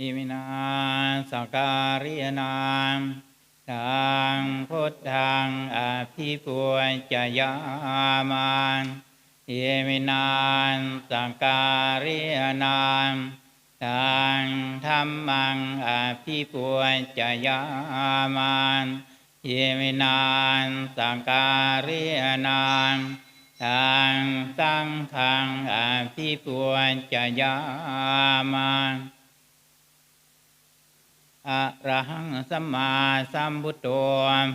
อิมินาสการิยนามทางพุทธังอภิปุญจยามานอิมินานสการิยนามทางธรรมังอภิปุญจยามานอิมินานสการิยนามทางสังฆังอภิปุญจยามา อะระหังสัมมาสัมพุทโธ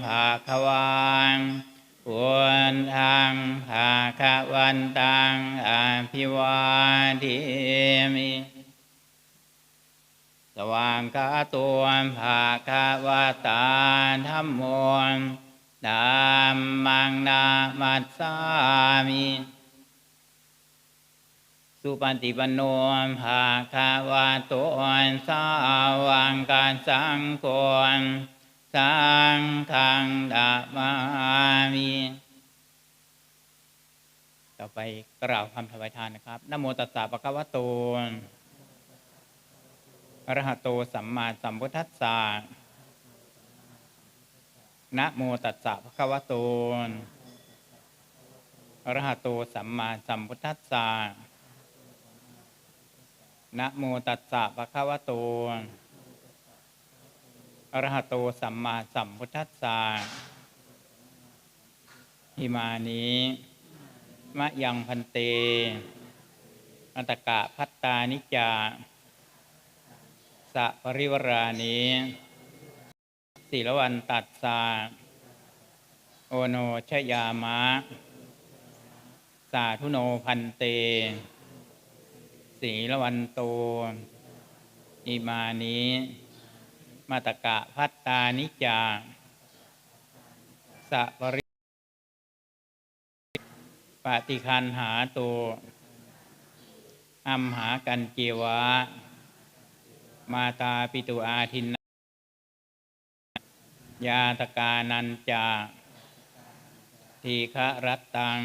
ภาควานพุทธังภาควันตังอภิวาเทมิสว่างกาตัวภาคาวาตาธรรมโมธรรมังนามัสสามิ สุปฏิปันโนภาคาวาโตสาวางการสังโฆสังฆังดามามิต่อไปกล่าวคำถวายทานนะครับนะโมตัสสะปะคะวะโตอระหะโตสัมมาสัมพุทธัสสะนะโมตัสสะภะคะวะโตอระหะโตสัมมาสัมพุทธัสสะ นะโมตัสสะภะคะวะโต อะระหะโตสัมมาสัมพุทธัสสะหิมานิมะยังพันเต อันตกะพัตตานิจจาสะปริวรานีศิลวันตัดสาโอโนชยามะ สาธุโนพันเต ศีละวันโต อิมานิมาตกะพัตตานิจาสะปริปฏิคันหาโตอัมหากันเจวะ มาตาปิตุอาทินยาตกานันจาทีฆะรัตตัง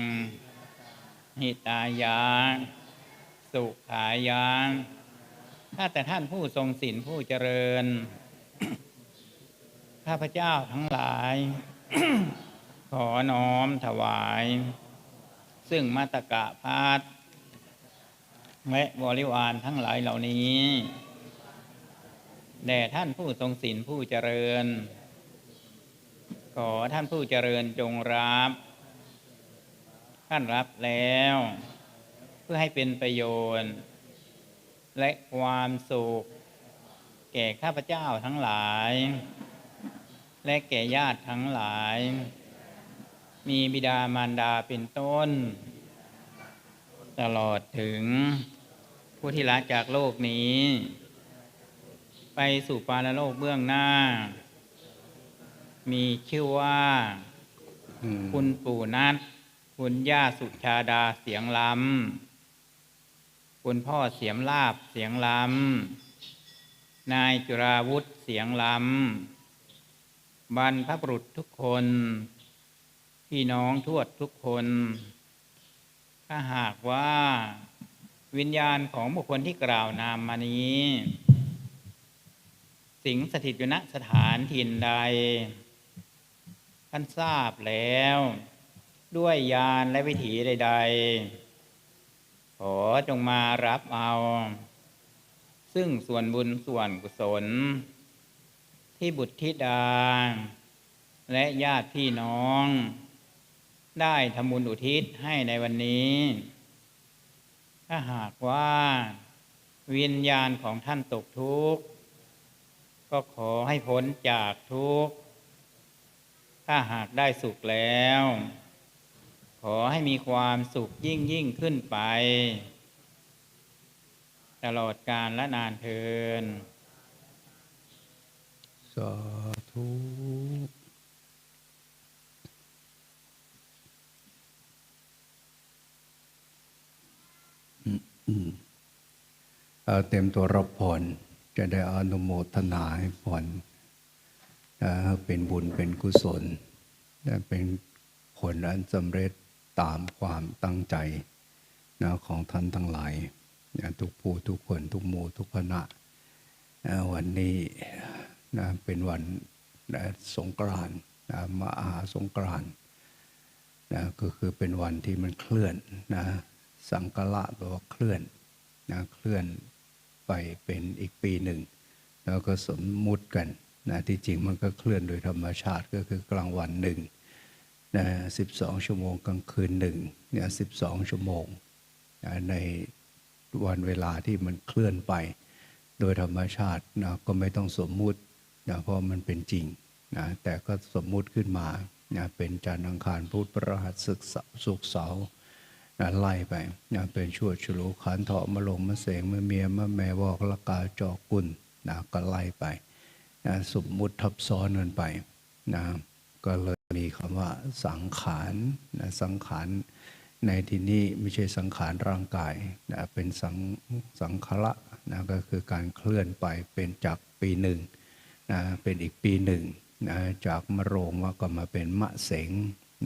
หิตายา สุขายาข้าแต่ท่านผู้ทรงศีลผู้เจริญ ข้าพเจ้าทั้งหลาย ขอน้อมถวาย ซึ่งมาตกะพาดและบริวารทั้งหลายเหล่านี้แด่ท่านผู้ทรงศีลผู้เจริญ ขอท่านผู้เจริญจงรับ ท่านรับแล้ว พื่อให้เป็นประโยชน์ และความสุข แก่ข้าพเจ้าทั้งหลาย และแก่ญาติทั้งหลาย มีบิดามารดาเป็นต้น ตลอดถึงผู้ที่ละจากโลกนี้ ไปสู่ปาลโลกเบื้องหน้า มีชื่อว่าอืมคุณปู่นัทคุณย่าสุชาดาเสียงล้ำ คุณพ่อเสียมลาบเสียงล้ำ นายจุราวุธเสียงล้ำ บรรพบุรุษทุกคน พี่น้องทวดทุกคน ถ้าหากว่าวิญญาณของบุคคลที่กล่าวนามมานี้ สิงสถิตอยู่ณสถานถิ่นใด ท่านทราบแล้ว ด้วยยานและวิถีใด ๆ ขอจงมารับเอา ซึ่งส่วนบุญส่วนกุศล ที่บุตรธิดา และญาติพี่น้อง ได้ทำบุญอุทิศให้ในวันนี้ ถ้าหากว่าวิญญาณของท่านตกทุกข์ ก็ขอให้พ้นจากทุกข์ ถ้าหากได้สุขแล้ว ขอให้มีความสุขยิ่งยิ่งขึ้นไป ตลอดกาลและนานเทิน สาธุอืมอืมเอาเต็มตัวรับพรจะได้อนุโมทนาให้พรนะเป็นบุญเป็นกุศลและเป็นผลอันสำเร็จ ตามความตั้งใจนะของท่านทั้งหลายนะทุกผู้ทุกคนทุกหมู่ทุกคณะอ่าวันนี้นะเป็นวันนะสงกรานต์นะมหาสงกรานต์นะก็คือเป็นวันที่มันเคลื่อนนะสังกละแปลว่าเคลื่อนนะเคลื่อนไปเป็นอีกปีหนึ่ง แล้วก็สมมุติกันนะที่จริงมันก็เคลื่อนโดยธรรมชาติก็คือกลางวันหนึ่ง นะสิบสองชั่วโมงกลางคืนหนึ่งเนี่ยสิบสองชั่วโมงนะในวันเวลาที่มันเคลื่อนไป โดยธรรมชาตินะก็ไม่ต้องสมมุตินะเพราะมันเป็นจริงนะแต่ก็สมมุติขึ้นมานะเป็นจันทร์อังคารพุธพฤหัสศึกสุกร์เสาร์นะไล่ไปนะเป็นชั่วฉลูขันเถาะมะลงมะเสงมะเมียมะแม่วอกละกาจอกุลนะก็ไล่ไปนะสมมุติทับซ้อนกันไปนะก็เลย มีคำว่าสังขารนะสังขารในที่นี้ไม่ใช่สังขารร่างกายนะเป็นสังสังขละนะก็คือการเคลื่อนไปเป็นจากปีหนึ่งนะเป็นอีกปีหนึ่งนะจากมะโรงก็มาเป็นมะเสง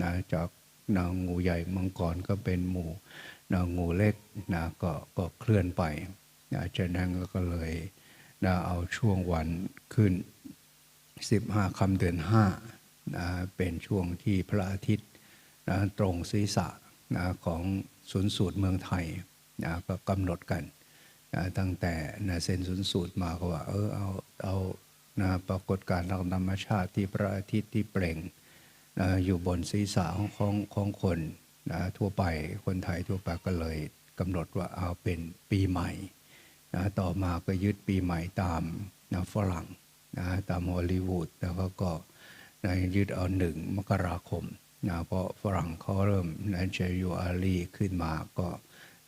นะจากนางงูใหญ่มังกรก็เป็นหมูนางงูเล็กนะก็ก็เคลื่อนไปนะฉะนั้นก็เลยนะเอาช่วงวันขึ้น 15คำเดือน 5 นะเป็นช่วงที่พระอาทิตย์นะตรงศีรษะนะของศูนย์สูตรเมืองไทยนะก็กำหนดกันนะตั้งแต่นะเส้นศูนย์สูตรมาก็ว่าเออเอาเอานะปรากฏการณ์ทางธรรมชาติที่พระอาทิตย์ที่เปล่งนะอยู่บนศีรษะของของของคนนะทั่วไปคนไทยทั่วไปก็เลยกำหนดว่าเอาเป็นปีใหม่นะต่อมาก็ยึดปีใหม่ตามนะฝรั่งนะตามฮอลลีวูดแล้วก็ นะยึดเอาหนึ่งมกราคมนะเพราะฝรั่งเขาเริ่มนะเจยูอารีขึ้นมาก็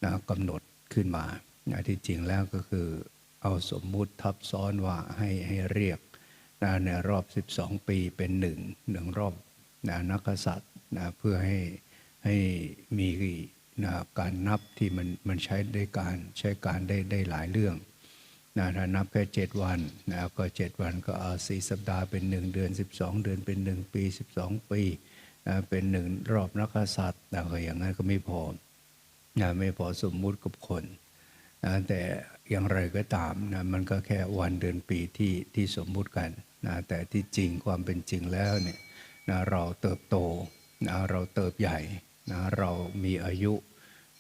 นะกำหนดขึ้นมานะที่จริงแล้วก็คือเอาสมมุติทับซ้อนว่าให้ให้เรียกนะในรอบ 12 ปีเป็นหนึ่งหนึ่งรอบนะนักษัตริย์นะเพื่อให้ให้มีนะการนับที่มันมันใช้ได้การใช้การได้ได้หลายเรื่อง นะถ้านับแค่เจ็ดวันนะก็เจ็ดวันก็เอาสี่สัปดาห์เป็นหนึ่งเดือน12เดือนเป็นหนึ่งปี12ปีนะเป็นหนึ่งรอบนักกษัตริย์แต่ก็อย่างนั้นก็ไม่พอนะไม่พอสมมุติกับคนนะแต่อย่างไรก็ตามนะมันก็แค่วันเดือนปีที่ที่สมมุติกันนะแต่ที่จริงความเป็นจริงแล้วเนี่ยนะเราเติบโตนะเราเติบใหญ่นะเรามีอายุ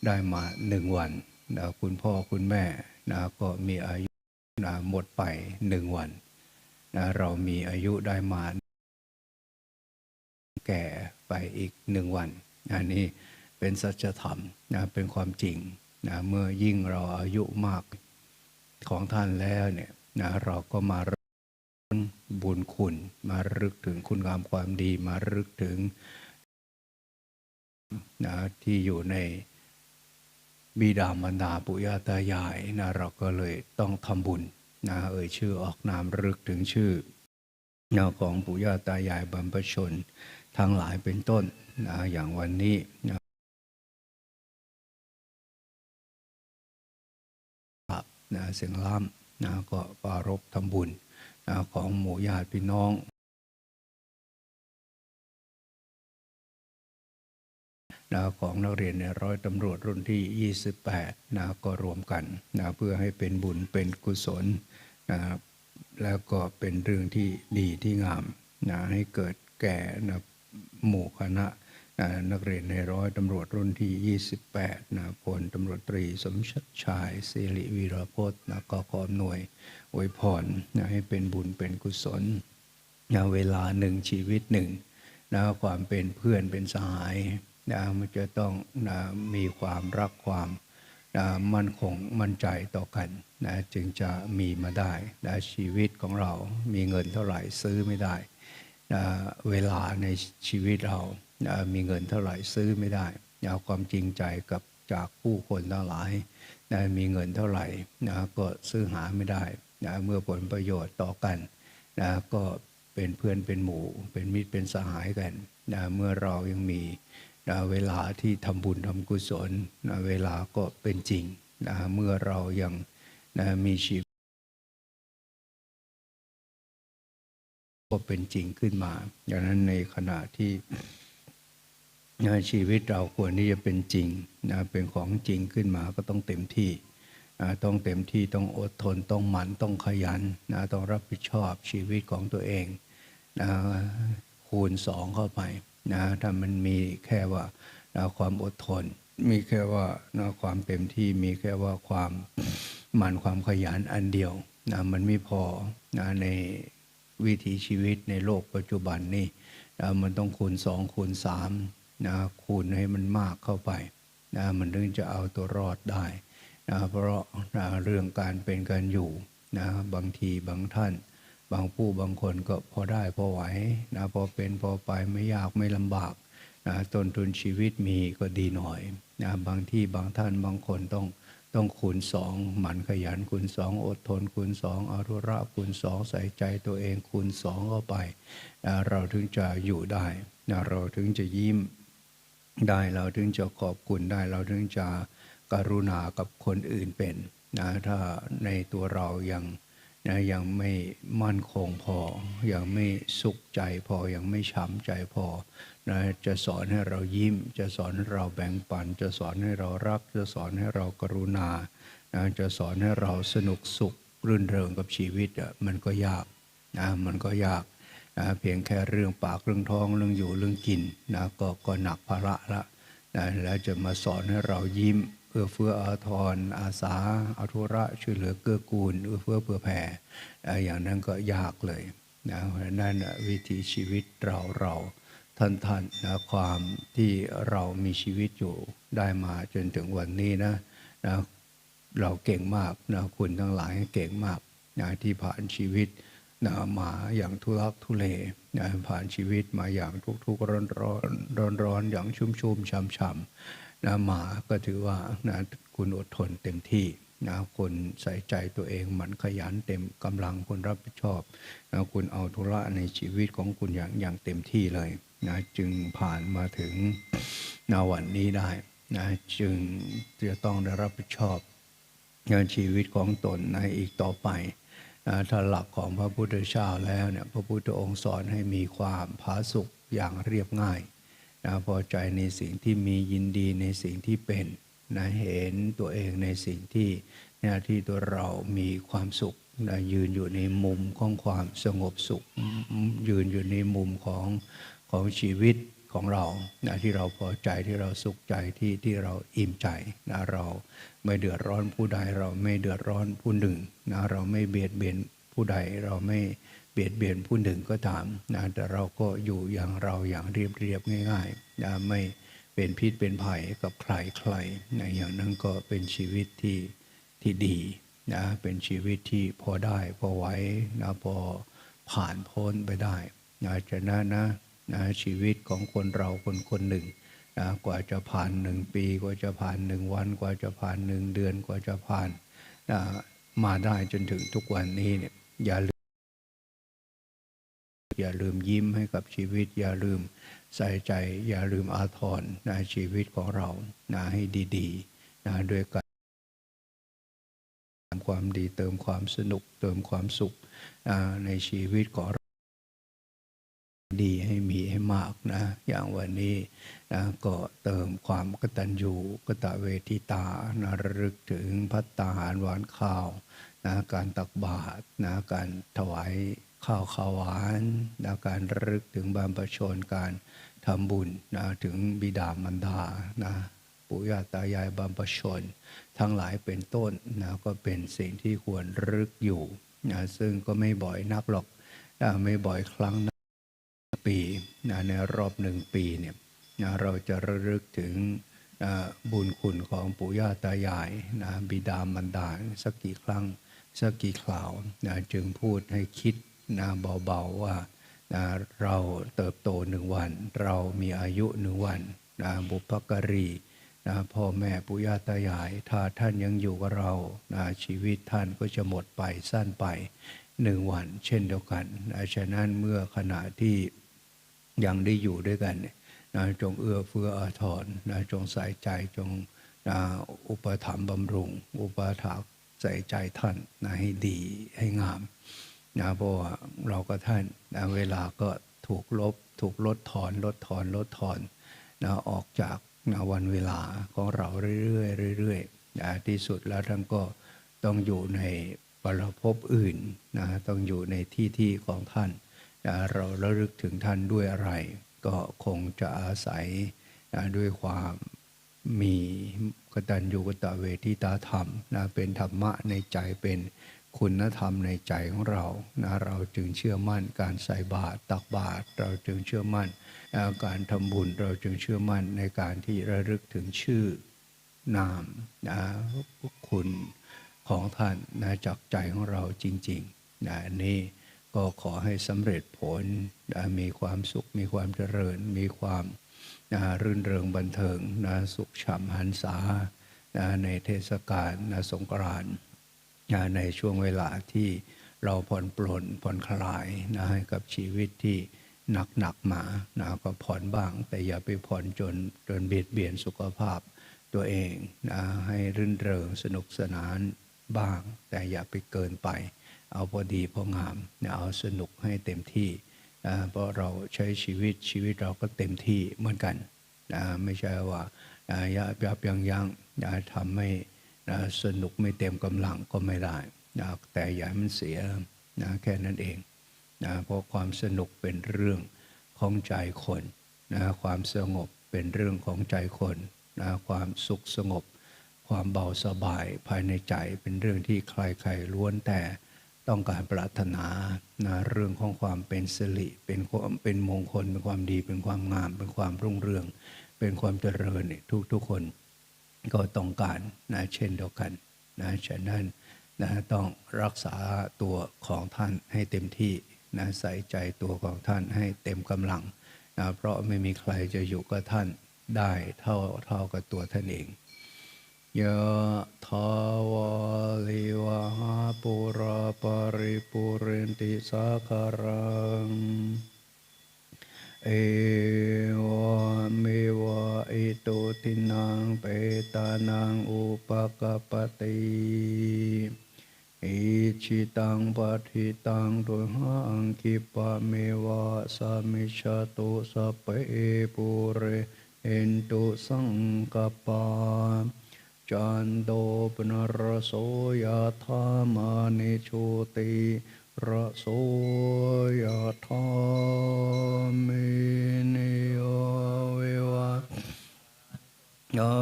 ได้มาหนึ่งวันนะคุณพ่อคุณแม่นะก็มีอายุ นะหมดไปหนึ่งวันนะเรามีอายุได้มา แก่ไปอีกหนึ่งวันอันนี้เป็นสัจธรรมนะเป็นความจริงนะเมื่อยิ่งเราอายุมากของท่านแล้วเนี่ยนะเราก็มารึกบุญคุณมารึกถึงคุณงามความดีมารึกถึงนะที่อยู่ใน บิดามารดาปุยาตายายนะเราก็เลยต้องทำบุญนะเอ่ยชื่อออกนามรึกถึงชื่อนวของปู่ย่าตายายบรรพชนทั้งหลายเป็นต้นนะอย่างวันนี้นะนะเสียงล่ำนะก็ปารบทำบุญนะของหมู่ญาติพี่น้อง นะของนักเรียนในร้อยตำรวจรุ่นที่ 28นะก็รวมกันนะเพื่อให้เป็นบุญเป็นกุศลนะครับแล้วก็เป็นเรื่องที่ดีที่งามนะให้เกิดแก่นะหมู่คณะนะนักเรียนในร้อยตำรวจรุ่นที่ 28นะพลตำรวจตรีสมชดชายสิริวีรพจน์นะก็ขอหน่วยอวยพรนะให้เป็นบุญเป็นกุศลนะเวลาหนึ่งชีวิตหนึ่งนะความเป็นเพื่อนเป็นสหาย นะมันจะต้องนะมีความรักความนะมั่นคงมั่นใจต่อกันนะจึงจะมีมาได้นะชีวิตของเรามีเงินเท่าไหร่ซื้อไม่ได้นะเวลาในชีวิตเรานะมีเงินเท่าไหร่ซื้อไม่ได้นะความจริงใจกับจากผู้คนทั้งหลายนะมีเงินเท่าไหร่นะก็ซื้อหาไม่ได้นะเมื่อผลประโยชน์ต่อกันนะก็เป็นเพื่อนเป็นหมู่ เป็นมิตรเป็นสหายกันนะเมื่อเรายังมี นะเวลาที่ทำบุญทำกุศลนะเวลาก็เป็นจริงนะเมื่อเรายังนะมีชีวิตก็เป็นจริงขึ้นมาดังนั้นในขณะที่นะชีวิตเราควรที่จะเป็นจริงนะเป็นของจริงขึ้นมาก็ต้องเต็มที่นะต้องเต็มที่ต้องอดทนต้องหมั่นต้องขยันนะต้องรับผิดชอบชีวิตของตัวเองนะคูณสองเข้าไป นะถ้ามันมีแค่ว่านะความอดทน มีแค่ว่านะความเต็มที่มีแค่ว่าความหมั่นความขยันอันเดียวนะมันไม่พอนะในวิถีชีวิตในโลกปัจจุบันนี่นะมันต้องคูณสองคูณสามนะคูณให้มันมากเข้าไปนะมันถึงจะเอาตัวรอดได้นะเพราะนะเรื่องการเป็นการอยู่นะบางทีบางท่าน บางผู้บางคนก็พอได้พอไหวนะพอเป็นพอไปไม่ยากไม่ลำบากนะต้นทุนชีวิตมีก็ดีหน่อยนะบางที่บางท่านบางคนต้องต้องคูณสองหมั่นขยันคูณสองอดทนคูณสองอาธุระคูณสองใส่ใจตัวเองคูณสองเข้าไปนะเราถึงจะอยู่ได้นะเราถึงจะยิ้มได้เราถึงจะขอบคุณได้เราถึงจะกรุณากับคนอื่นเป็นนะถ้าในตัวเรายัง นะยังไม่มั่นคงพอ ยังไม่สุขใจพอ ยังไม่ช้ำใจพอนะจะสอนให้เรายิ้ม จะสอนให้เราแบ่งปัน จะสอนให้เรารัก จะสอนให้เรากรุณานะจะสอนให้เราสนุกสุขรื่นเริงกับชีวิตอะมันก็ยากนะมันก็ยากนะเพียงแค่เรื่องปากเรื่องท้องเรื่องอยู่เรื่องกินนะก็ก็หนักภาระละนะแล้วจะมาสอนให้เรายิ้ม อื้อเฟื้ออาทรอาสาอาทุระช่วยเหลือเกื้อกูลเอื้อเฟื้อเผื่อแผ่อย่างนั้นก็ยากเลยนะเพราะนั้นวิถีชีวิตเราเราท่านท่านนะความที่เรามีชีวิตอยู่ได้มาจนถึงวันนี้นะนะเราเก่งมากนะคุณทั้งหลายเก่งมากนะที่ผ่านชีวิต นะมาอย่างทุรักทุเลนะผ่านชีวิตมาอย่างทุกทุกร้อนร้อนร้อนร้อนอย่างชุ่มชุ่มช่ำช่ำนะมาก็ถือว่านะคุณอดทนเต็มที่นะคุณใส่ใจตัวเองหมันขยันเต็มกำลังคุณรับผิดชอบนะคุณเอาธุระในชีวิตของคุณอย่างอย่างเต็มที่เลยนะจึงผ่านมาถึงนาวันนี้ได้นะจึงจะต้องได้รับผิดชอบงานชีวิตของตนในอีกต่อไป ถ้าหลักของพระพุทธเจ้าแล้วเนี่ยพระพุทธองค์สอนให้มีความผาสุกอย่างเรียบง่ายนะพอใจในสิ่งที่มียินดีในสิ่งที่เป็นนะเห็นตัวเองในสิ่งที่เนี่ยที่ตัวเรามีความสุขนะยืนอยู่ในมุมของความสงบสุข ยืนอยู่ในมุมของของชีวิต ของเรานะที่เราพอใจที่เราสุขใจที่ที่เราอิ่มใจนะเราไม่เดือดร้อนผู้ใดเราไม่เดือดร้อนผู้หนึ่งนะเราไม่เบียดเบียนผู้ใดเราไม่เบียดเบียนผู้หนึ่งก็ตามนะแต่เราก็อยู่อย่างเราอย่างเรียบเรียบง่ายๆนะไม่เป็นพิษเป็นภัยกับใครใครนะอย่างนั้นก็เป็นชีวิตที่ที่ดีนะเป็นชีวิตที่พอได้พอไหว้นะพอผ่านพ้นไปได้นะฉะนั้นนะ นะชีวิตของคนเราคนคนหนึ่งนะกว่าจะผ่านหนึ่งปี กว่าจะผ่านหนึ่งวัน กว่าจะผ่านหนึ่งเดือนกว่าจะผ่านนะมาได้จนถึงทุกวันนี้เนี่ยอย่าลืมอย่าลืมยิ้มให้กับชีวิต อย่าลืมใส่ใจ อย่าลืมอาทรนะชีวิตของเรานะให้ดีๆนะด้วยการเติมความดีเติมความสนุกเติมความสุขในชีวิตของเรา ดีให้มีให้มากนะ อย่างวันนี้นะก็เติมความกตัญญูกตเวทิตานะรึกถึงพัตตาหารหวานข้าวนะการตักบาตรนะการถวายข้าวขาวหวานนะการรึกถึงบรรพชนการทำบุญนะถึงบิดามารดานะปู่ย่าตายายบรรพชน ทั้งหลายเป็นต้นนะก็เป็นสิ่งที่ควรรึกอยู่นะซึ่งก็ไม่บ่อยนักหรอกนะไม่บ่อยครั้งนะ ปีนะในรอบหนึ่งปีเนี่ยนะเราจะระลึกถึงนะบุญคุณของปู่ย่าตายายนะบิดามารดาสักกี่ครั้งสักกี่คราวนะจึงพูดให้คิดนะเบาๆว่านะเราเติบโตหนึ่งวัน เรามีอายุหนึ่งวันนะบุพการีนะพ่อแม่ปู่ย่าตายาย ถ้าท่านยังอยู่กับเรานะชีวิตท่านก็จะหมดไปสั้นไปหนึ่งวัน เช่นเดียวกันนะฉะนั้นเมื่อขณะที่ ยังได้อยู่ด้วยกันนะจงเอื้อเฟื้ออาทรนะจงใส่ใจจงนะอุปถัมภ์บำรุง อุปถากใส่ใจท่านนะให้ดีให้งามนะเพราะว่าเราก็ท่านนะเวลาก็ถูกลบ ถูกลดทอน ลดทอน ลดทอนนะออกจากนะวันเวลาของเราเรื่อยๆเรื่อยๆนะที่สุดแล้วท่านก็ต้องอยู่ในปรภพอื่นนะต้องอยู่ในที่ที่ของท่าน เราระลึกถึงท่านด้วยอะไร ก็คงจะอาศัยด้วยความมีกตัญญูกตเวทิตาธรรมนะเป็นธรรมะในใจเป็นคุณธรรมในใจของเรานะเราจึงเชื่อมั่นการใส่บาตรตักบาตรเราจึงเชื่อมั่นการทำบุญเราจึงเชื่อมั่นในการที่ระลึกถึงชื่อนามนะคุณของท่านนะจากใจของเราจริงๆนะอันนี้ ก็ขอให้สำเร็จผลนะมีความสุข มีความเจริญ มีความนะรื่นเริงบันเทิงนะสุขฉ่ำหันษานะในเทศกาลนะสงกรานต์นะในช่วงเวลาที่เราผ่อนปลนผ่อนคลายนะให้กับชีวิตที่หนักหนักมานะก็ผ่อนบ้าง แต่อย่าไปผ่อนจนจนเบียดเบียนสุขภาพตัวเองนะให้รื่นเริงสนุกสนานบ้าง แต่อย่าไปเกินไป เอาพอดีพองามเอาสนุกให้เต็มที่เพราะเราใช้ชีวิตชีวิตเราก็เต็มที่เหมือนกันไม่ใช่ว่ายับยับยังยั้งทำให้สนุกไม่เต็มกำลังก็ไม่ได้แต่อย่ามันเสียนะแค่นั้นเองนะเพราะความสนุกเป็นเรื่องของใจคนนะความสงบเป็นเรื่องของใจคนนะความสุขสงบ ความเบาสบายภายในใจเป็นเรื่องที่ใครๆล้วนแต่ ต้องการปรารถนานะเรื่องของความเป็นสิริเป็นความเป็นมงคล เป็นความดี เป็นความงาม เป็นความรุ่งเรือง เป็นความเจริญเนี่ยทุกคนก็ต้องการนะเช่นเดียวกันนะฉะนั้นนะต้องรักษาตัวของท่านให้เต็มที่นะใส่ใจตัวของท่านให้เต็มกำลังนะเพราะไม่มีใครจะอยู่กับท่านได้เท่าเท่ากับตัวท่านเอง ยะทาวาลิวาหาปุราปาริปุเรนติสาคารัง เอวะเมวะอิโตตินังเปตานังอุปกปปติอิชิตังปฏิตังตุหังคิปะเมวะสามิชาตุสเปปุเรเอนตุสังกปา จันโดปนรโสยธามานิโชติระโสยธามินิโยเววะยา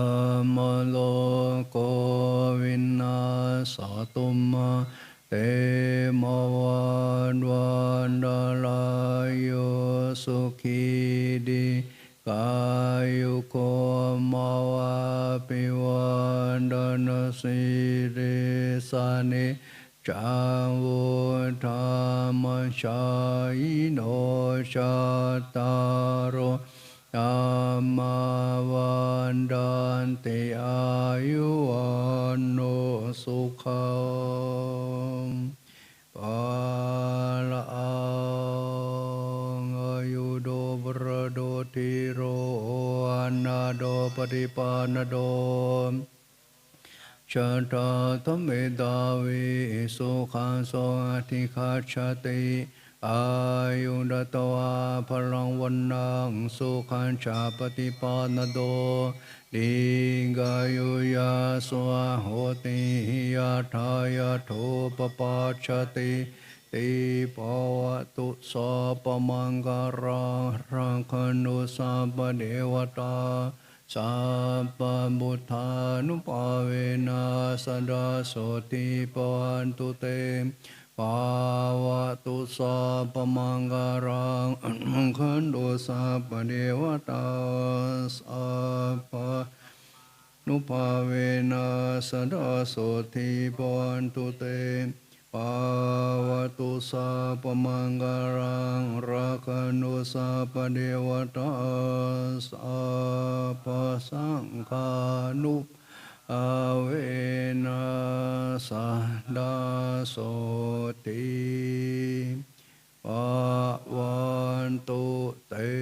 มโลโกวินาสตุมาเตมวันวันดาลายโยสุขีดี กายุโกมาวาปิวันดนสิริสานิจาวุธรรมชายโนชาตารโรธรรมวันดานติอายุวันโนสุขังปา โดทิโรอนาโดปฏิปานโดชาตาธเมดาวิสุขังโสอธิคาชติอายุดตวาพลังวันนังสุขังชาปฏิปานโดดิกายุยาสวะโหติยาทายาโทปปาชติ ติปวตุสาปมังการารังคนุสัพเดวตาสัพพบุทานุภาเวนัสดาโสติปวันตุเตปาวตุสาปมังการังอนุขันโดสัพพเดวตาสัพพนุภาเวนัสดาโสติปวันตุเต Pawatu sa pemanggarang rakanu sa padewatas apa sangkanu sahda soti pawantu te.